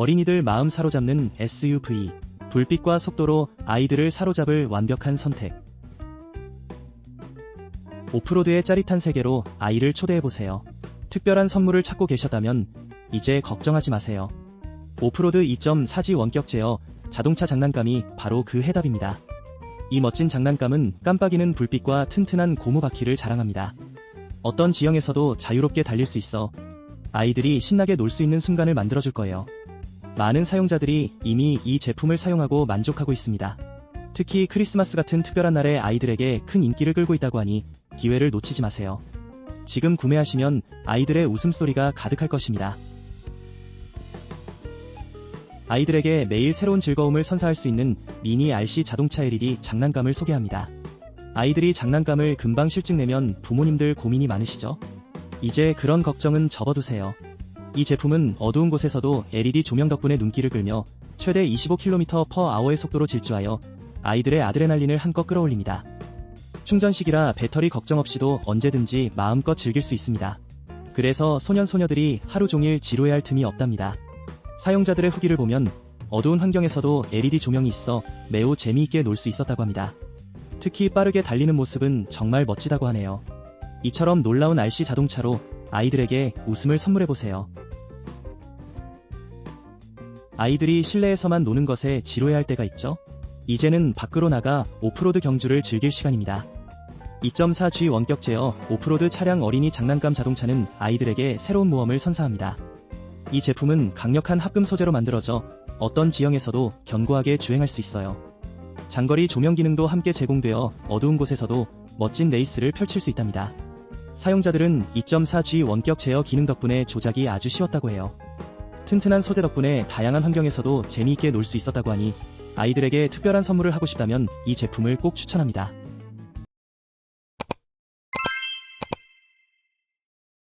어린이들 마음 사로잡는 SUV. 불빛과 속도로 아이들을 사로잡을 완벽한 선택. 오프로드의 짜릿한 세계로 아이를 초대해보세요. 특별한 선물을 찾고 계셨다면 이제 걱정하지 마세요. 오프로드 2.4G 원격 제어 자동차 장난감이 바로 그 해답입니다. 이 멋진 장난감은 깜빡이는 불빛과 튼튼한 고무 바퀴를 자랑합니다. 어떤 지형에서도 자유롭게 달릴 수 있어 아이들이 신나게 놀 수 있는 순간을 만들어줄 거예요. 많은 사용자들이 이미 이 제품을 사용하고 만족하고 있습니다. 특히 크리스마스 같은 특별한 날에 아이들에게 큰 인기를 끌고 있다고 하니 기회를 놓치지 마세요. 지금 구매하시면 아이들의 웃음소리가 가득할 것입니다. 아이들에게 매일 새로운 즐거움을 선사할 수 있는 미니 RC 자동차 LED 장난감을 소개합니다. 아이들이 장난감을 금방 실증내면 부모님들 고민이 많으시죠? 이제 그런 걱정은 접어두세요. 이 제품은 어두운 곳에서도 LED 조명 덕분에 눈길을 끌며 최대 25km/h의 속도로 질주하여 아이들의 아드레날린을 한껏 끌어올립니다. 충전 식이라 배터리 걱정 없이도 언제든지 마음껏 즐길 수 있습니다. 그래서 소년소녀들이 하루 종일 지루해할 틈이 없답니다. 사용자들의 후기를 보면 어두운 환경에서도 LED 조명이 있어 매우 재미있게 놀 수 있었다고 합니다. 특히 빠르게 달리는 모습은 정말 멋지다고 하네요. 이처럼 놀라운 RC 자동차로 아이들에게 웃음을 선물해보세요. 아이들이 실내에서만 노는 것에 지루해할 때가 있죠? 이제는 밖으로 나가 오프로드 경주를 즐길 시간입니다. 2.4G 원격 제어 오프로드 차량 어린이 장난감 자동차는 아이들에게 새로운 모험을 선사합니다. 이 제품은 강력한 합금 소재로 만들어져 어떤 지형에서도 견고하게 주행할 수 있어요. 장거리 조명 기능도 함께 제공되어 어두운 곳에서도 멋진 레이스를 펼칠 수 있답니다. 사용자들은 2.4G 원격 제어 기능 덕분에 조작이 아주 쉬웠다고 해요. 튼튼한 소재 덕분에 다양한 환경에서도 재미있게 놀 수 있었다고 하니 아이들에게 특별한 선물을 하고 싶다면 이 제품을 꼭 추천합니다.